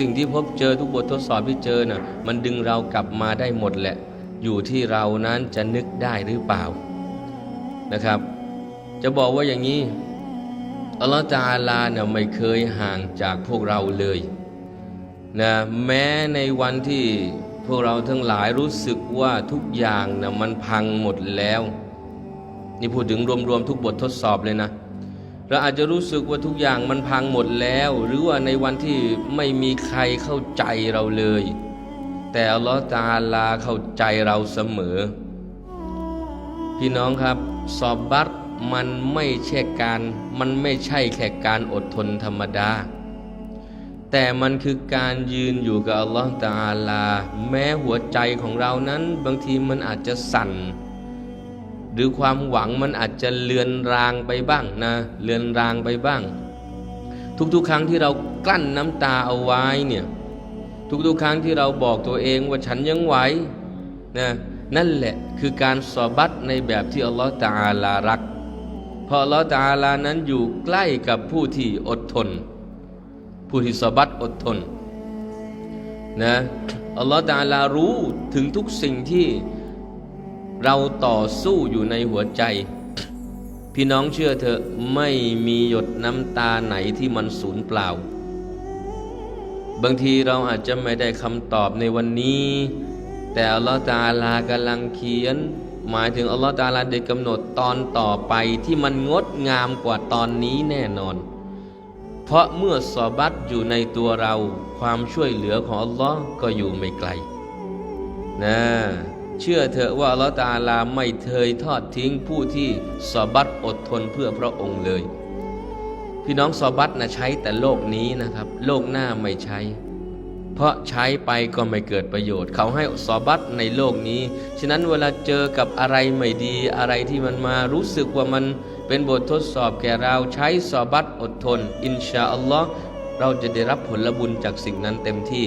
สิ่งที่พบเจอทุกบททดสอบที่เจอน่ะมันดึงเรากลับมาได้หมดแหละ อยู่ที่เรานั้นจะนึกได้หรือเปล่านะครับ จะบอกว่าอย่างนี้อัลลอฮฺตาอาลาเนี่ยไม่เคยห่างจากพวกเราเลยนะแม้ในวันที่พวกเราทั้งหลายรู้สึกว่าทุกอย่างนะมันพังหมดแล้ว นี่พูดถึงรวมๆทุกบททดสอบเลยนะ เราอาจจะรู้สึกว่าทุกอย่างมันพังหมดแล้ว หรือว่าในวันที่ไม่มีใครเข้าใจเราเลย แต่อัลลอฮฺตาลาเข้าใจเราเสมอ พี่น้องครับสอบบัตมันไม่ใช่การมันไม่ใช่แค่การอดทนธรรมดา แต่มันคือการยืนอยู่กับอัลลอฮฺตาลา แม้หัวใจของเรานั้นบางทีมันอาจจะสั่น หรือความหวังมันอาจจะเลือนรางไปบ้างนะเลือนรางไปบ้าง ทุกๆ ครั้งที่เรากลั้นน้ำตาเอาไว้เนี่ยทุกๆ ครั้งที่เราบอกตัวเองว่าฉันยังไหวนะนั่นแหละคือการสอบัตในแบบที่อัลลอฮฺตาอาลารัก เพราะอัลลอฮฺตาอาลานั้นอยู่ใกล้กับผู้ที่อดทน ผู้ที่สอบัตอดทนนะอัลลอฮฺตาอาลารู้ถึงทุกสิ่งที่ เราต่อสู้อยู่ในหัวใจ พี่น้องเชื่อเถอะไม่มีหยดน้ำตาไหนที่มันสูญเปล่า บางทีเราอาจจะไม่ได้คำตอบในวันนี้ แต่อัลลอฮฺตาอาลากำลังเขียน หมายถึงอัลลอฮฺตาอาลาได้กำหนดตอนต่อไปที่มันงดงามกว่าตอนนี้แน่นอน เพราะเมื่อสอบัตอยู่ในตัวเราความช่วยเหลือของอัลลอฮ์ก็อยู่ไม่ไกลนะ เชื่อเถอะว่าลลอตาอาลาไม่เคยทอดทิ้งผู้ที่สอบัตอดทนเพื่อพระองค์เลย พี่น้องสอบัตนะใช้แต่โลกนี้นะครับ โลกหน้าไม่ใช้ เพราะใช้ไปก็ไม่เกิดประโยชน์ เขาให้สอบัตในโลกนี้ ฉะนั้นเวลาเจอกับอะไรไม่ดีอะไรที่มันมารู้สึกว่ามันเป็นบททดสอบแก่เราใช้สอบัตอดทน อินชาอัลลอฮ์เราจะได้รับผลบุญจากสิ่งนั้นเต็มที่